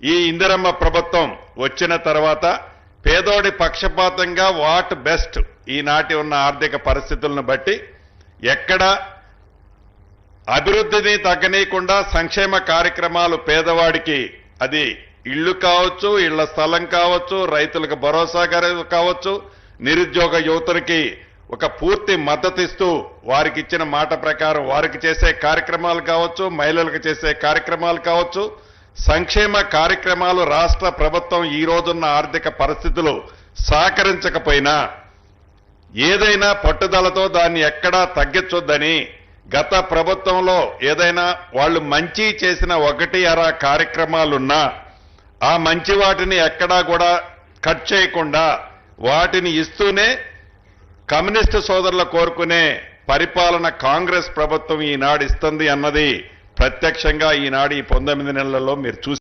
ఈ ఇందిరమ్మ ప్రభుత్వం వచ్చిన తర్వాత పేదోడి పక్షపాతంగా వాట్ బెస్ట్ ఈనాటి ఉన్న ఆర్థిక పరిస్థితులను బట్టి ఎక్కడ అభివృద్ధిని తగ్గనీయకుండా సంక్షేమ కార్యక్రమాలు పేదవాడికి అది ఇళ్ళు కావచ్చు ఇళ్ళ స్థలం కావచ్చు రైతులకు భరోసా కావచ్చు నిరుద్యోగ యువతులకి ఒక పూర్తి మద్దతు ఇస్తూ వారికి ఇచ్చిన మాట ప్రకారం వారికి చేసే కార్యక్రమాలు కావచ్చు మహిళలకు చేసే కార్యక్రమాలు కావచ్చు సంక్షేమ కార్యక్రమాలు రాష్ట్ర ప్రభుత్వం ఈ రోజున్న ఆర్థిక పరిస్థితులు సహకరించకపోయినా ఏదైనా పట్టుదలతో దాన్ని ఎక్కడా తగ్గించొద్దని గత ప్రభుత్వంలో ఏదైనా వాళ్ళు మంచి చేసిన ఒకటి అర కార్యక్రమాలున్నా ఆ మంచి వాటిని ఎక్కడా కూడా కట్ చేయకుండా వాటిని ఇస్తూనే కమ్యూనిస్టు సోదరులు కోరుకునే పరిపాలన కాంగ్రెస్ ప్రభుత్వం ఈనాడు ఇస్తుంది అన్నది ప్రత్యక్షంగా ఈనాడు ఈ పంతొమ్మిది నెలలలో మీరు చూసి